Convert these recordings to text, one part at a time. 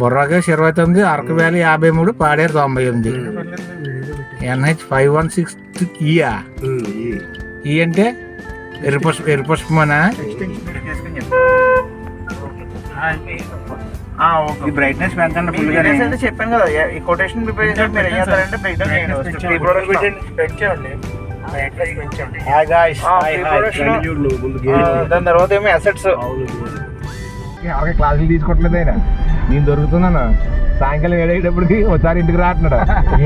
బుర్రాకేష్ ఇరవై తొమ్మిది అరకు వ్యాలీ యాభై మూడు పాడేరు తొంభై ఎనిమిది. ఎన్హెచ్ ఫైవ్ వన్ సిక్స్ ఇయా ఈ. అంటే ఎరుపస్ ఎరుపస్మనా ఈ బ్రైట్నెస్ పెంచండి ఫుల్గా అయితే చెప్పాను కదా ఈ కొటేషన్ ప్రిపేర్ చేసి మీరు ఏం చేస్తారంటే చేయండి పెంచండి దాని తర్వాత ఏమో అసెట్స్ అలాగే క్లాసులు తీసుకోవట్లేదు ఆయన నేను దొరుకుతున్నాను? సాయంకాలం ఏడేటప్పటికి ఒకసారి ఇంటికి రాస్తున్నాడు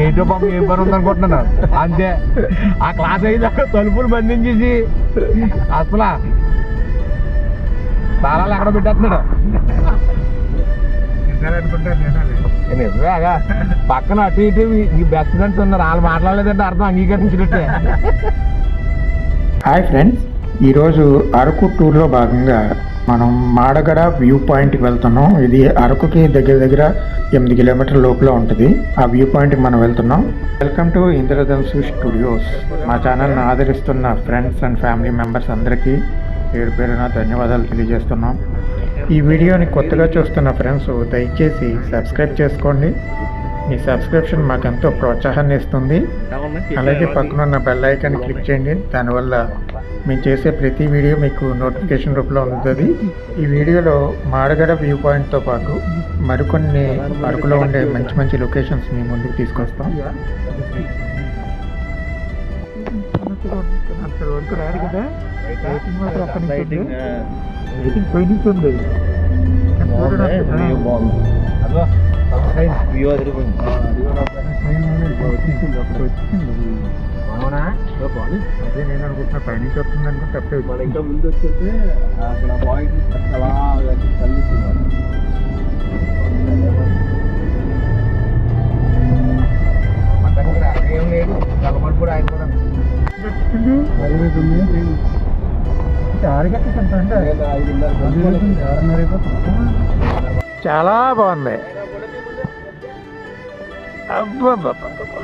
ఏంటో పాపం ఏం పని ఉందనుకుంటున్నాను? అంతే. ఆ క్లాస్ అయ్యేదాకా తలుపులు బంధించేసి అసలు తాళాలు ఎక్కడ పెట్టేస్తున్నాడు? నిజమేగా పక్కన అటు ఇటు ఈ బెస్ట్ ఫ్రెండ్స్ ఉన్నారు. వాళ్ళు మాట్లాడలేదంటే అర్థం అంగీకరించినట్టే. హాయ్ ఫ్రెండ్స్ ఈరోజు అరకు టూర్లో భాగంగా మనం మాడగడ వ్యూ పాయింట్కి వెళ్తున్నాం. ఇది అరకుకి దగ్గర దగ్గర ఎనిమిది కిలోమీటర్ల లోపల ఉంటుంది. ఆ వ్యూ పాయింట్కి మనం వెళ్తున్నాం. Welcome to Indradhanusu studios. మా ఛానల్ని ఆదరిస్తున్న ఫ్రెండ్స్ అండ్ ఫ్యామిలీ మెంబర్స్ అందరికీ పేరు పేరున ధన్యవాదాలు తెలియజేస్తున్నాం. ఈ వీడియోని కొత్తగా చూస్తున్న ఫ్రెండ్స్ దయచేసి సబ్స్క్రైబ్ చేసుకోండి. మీ సబ్స్క్రిప్షన్ మాకు ఎంతో ప్రోత్సాహాన్ని ఇస్తుంది అలాగే పక్కన ఉన్న బెల్ ఐకాన్ క్లిక్ చేయండి. దానివల్ల మేము చేసే ప్రతి వీడియో మీకు నోటిఫికేషన్ రూపంలో అందుతుంది. ఈ వీడియోలో మాడగడ వ్యూ పాయింట్తో పాటు మరికొన్ని అరకులో ఉండే మంచి మంచి లొకేషన్స్ మీ ముందుకు తీసుకొస్తాం. వరకు కదా మాత్రం అక్కడి నుంచి ఉంది. రేటింగ్ పై నుంచి వ్యూ అదిరిపోయింది అవునా అదే నేను అనుకుంటున్నా పై వస్తుంది అనుకుంటే తప్పే మన ఇంకా ముందు వచ్చేస్తే అక్కడ పాయింట్ అలా కలుగుతున్నారు ఏం లేదు కలమని కూడా ఆయన కూడా చాలా బాగుంది. అబ్బబ్బబ్బబ్బ.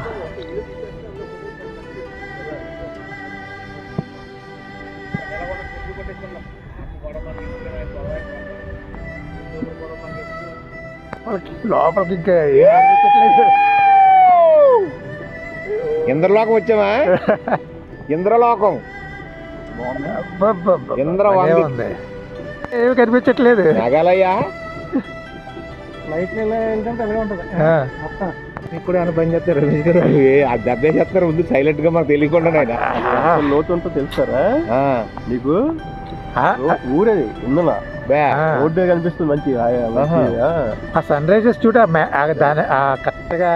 లోపలికి ఇంకా. ఇంద్రలోకం వచ్చామా ఇంద్రలోకం అబ్బబ్బబ్బ. ఇంద్రవంది. భలే ఉంది. ఏమి కనిపించట్లేదు మేఘాలయ ఆ. మీకు కూడా ఏమైనా పని చేస్తారు రమేష్ గారు ఏ, ఆ దెబ్బే చేస్తారు ముందు సైలెంట్గా మాకు తెలియకుండా ఆయన లోతు ఉంటుందో తెలుసారా ఆ, నీకు ఆ, ఊరేది ఇందులో. రోడ్డే కనిపిస్తుంది మంచి. ఆ సన్ రైజెస్ చూడ దాని ఆ కరెక్ట్గా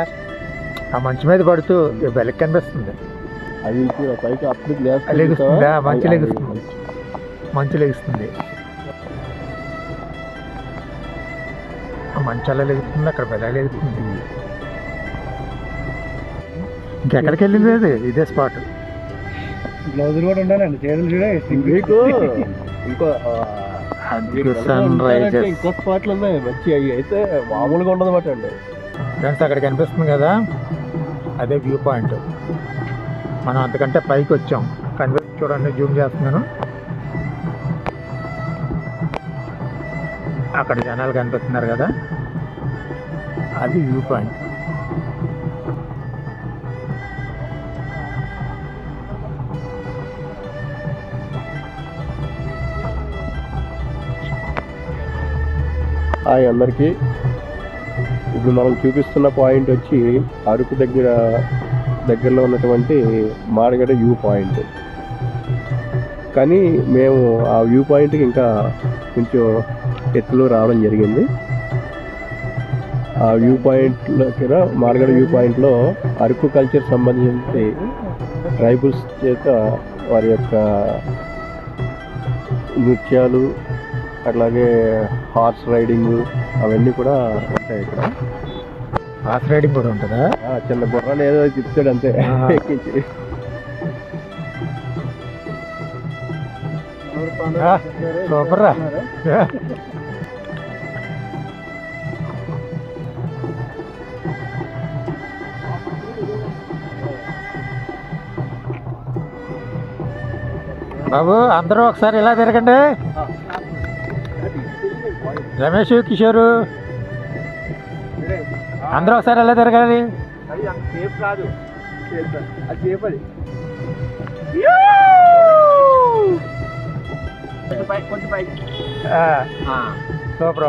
ఆ మంచు మీద పడుతూ వెనక్కి కనిపిస్తుంది. అది ఇప్పుడు పైకి అప్పుడు? మంచి లెగుస్తుంది. మంచు లెగుస్తుంది. ఆ మంచు అలా లెగుస్తుంది అక్కడ బెల లెగుతుంది ఇంకెక్కడికి వెళ్ళింది అది? ఇదే స్పాట్. గ్లౌజులు కూడా ఉండాలండి చేతులు మీకు ఇంకో సన్ రైజెస్. ఇంకో స్పాట్లు ఉన్నాయి మంచి అవి అయితే మామూలుగా ఉండదు అన్నమాట అండి. ఫ్రెండ్స్ అక్కడ కనిపిస్తుంది కదా? అదే వ్యూ పాయింట్. మనం అంతకంటే పైకి వచ్చాం. కనిపి చూడండి జూమ్ చేస్తున్నాను. అక్కడ జనాలు కనిపిస్తున్నారు కదా. అది వ్యూ పాయింట్. హాయ్ అందరికీ. ఇప్పుడు మనం చూపిస్తున్న పాయింట్ వచ్చి అరకు దగ్గర దగ్గరలో ఉన్నటువంటి మాడగడ వ్యూ పాయింట్. కానీ మేము ఆ వ్యూ పాయింట్కి ఇంకా కొంచెం ఎత్తులో రావడం జరిగింది. ఆ వ్యూ పాయింట్ దగ్గర మాడగడ వ్యూ పాయింట్లో అరకు కల్చర్ సంబంధించి ట్రైబల్స్ చేత వారి యొక్క నృత్యాలు అట్లాగే హార్స్ రైడింగ్ అవన్నీ కూడా ఉంటాయి ఇక్కడ. హార్స్ రైడింగ్ కూడా ఉంటుందా? చిన్న బుర్రని ఏదో తిప్పుతాడు అంతే. ఎక్కించి. సూపర్ రా. బాబు అందరూ ఒకసారి ఇలా తిరగండి. రమేష్ కిషోరు అందరూ ఒకసారి ఎలా తిరగాలి? కాదు. సూపర్.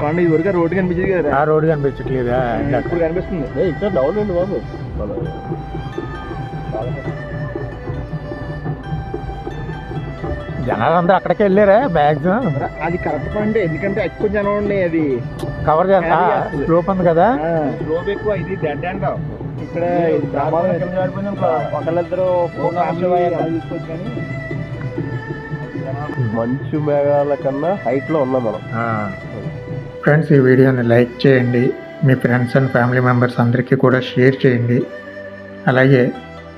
కొండ ఇది వరకు రోడ్డు కనిపించేది కదా. ఆ రోడ్డు కనిపించట్లేదా? ఇప్పుడు కనిపిస్తుంది. ఏ, ఇంకా డౌన్ అండి బాబు. జనాలు అందరూ అక్కడికి వెళ్ళారా మ్యాక్సిమం అది కరెక్ట్ పాయింట్ ఎందుకంటే ఎక్కువ జనం ఉన్నాయి అది. కవర్ చేస్తా. స్లోప్ ఉంది కదా? స్లోప్ ఎక్కువ ఇది డెడ్ అండ్ ఇక్కడ ఒకళ్ళిద్దరు ఫోన్ తీసుకోవచ్చు కానీ మంచు మేఘాల కన్నా హైట్లో ఉన్నాం మనం. ఫ్రెండ్స్ ఈ వీడియోని లైక్ చేయండి. మీ ఫ్రెండ్స్ అండ్ ఫ్యామిలీ మెంబర్స్ అందరికీ కూడా షేర్ చేయండి. అలాగే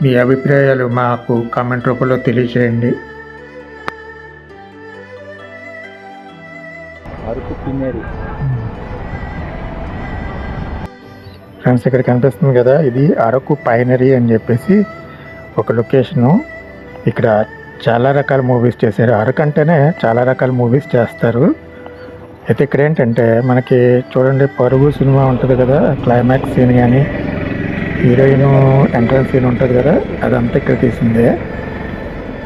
మీ అభిప్రాయాలు మాకు కామెంట్ రూపంలో తెలియచేయండి. అరకు పిన్నేరి ఫ్రెండ్స్ ఇక్కడ కనిపిస్తుంది కదా ఇది అరకు పైనరీ అని చెప్పేసి ఒక లొకేషను ఇక్కడ చాలా రకాల మూవీస్ చేశారు. అరకంటేనే చాలా రకాల మూవీస్ చేస్తారు. అయితే ఇక్కడ ఏంటంటే మనకి చూడండి పరుగు సినిమా ఉంటుంది కదా క్లైమాక్స్ సీన్ కానీ హీరోయిన్ ఎంట్రన్స్ సీన్ ఉంటుంది కదా అదంతా ఇక్కడ తీసిందే.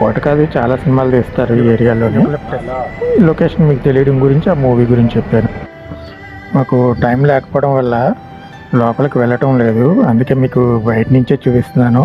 కోటకాది చాలా సినిమాలు తీస్తారు ఈ ఏరియాలోని. ఈ లొకేషన్ మీకు తెలియడం గురించి ఆ మూవీ గురించి చెప్పాను. మాకు టైం లేకపోవడం వల్ల లోపలికి వెళ్ళటం లేదు. అందుకే మీకు బయట నుంచే చూపిస్తున్నాను.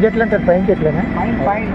ఏం అంటారు పైన చెట్లేనా ఫైన్ ఫైన్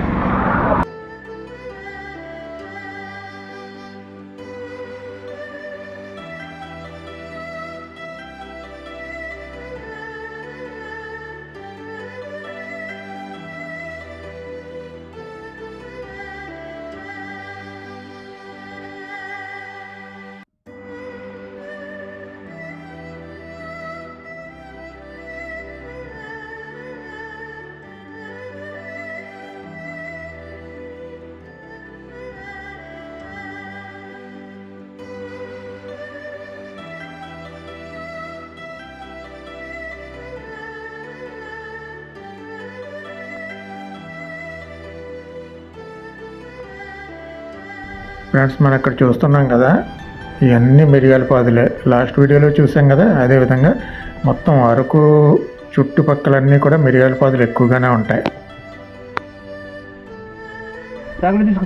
ఫ్రెండ్స్ మనం ఇక్కడ చూస్తున్నాం కదా ఇవన్నీ మిరియాల పాదులే. లాస్ట్ వీడియోలో చూసాం కదా అదేవిధంగా మొత్తం అరకు చుట్టుపక్కలన్నీ కూడా మిరియాల పాదులు ఎక్కువగానే ఉంటాయి. చాకులు తీసుకో.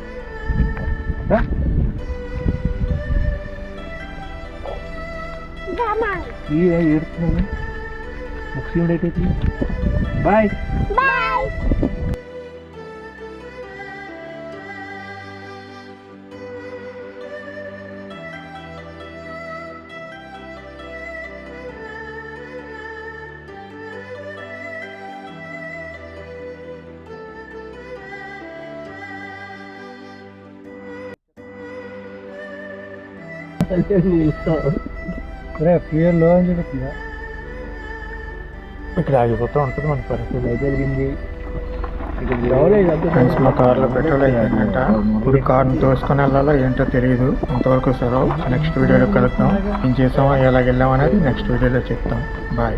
రా. ఫ్యూయల్లో అని చెప్తుందా ఇక్కడ ఆగిపోతూ ఉంటుంది మన పరిస్థితి. జరిగింది. ఫ్రెండ్స్ మా కార్లో పెట్రోల్ అయిపోయిందంట ఇప్పుడు కార్ని తోసుకొని వెళ్ళాలో ఏంటో తెలియదు అంతవరకు సెలవు. నెక్స్ట్ వీడియోలో కలుద్దాం. ఏం చేసామో ఎలా వెళ్ళాం అనేది నెక్స్ట్ వీడియోలో చెప్తాం. బాయ్.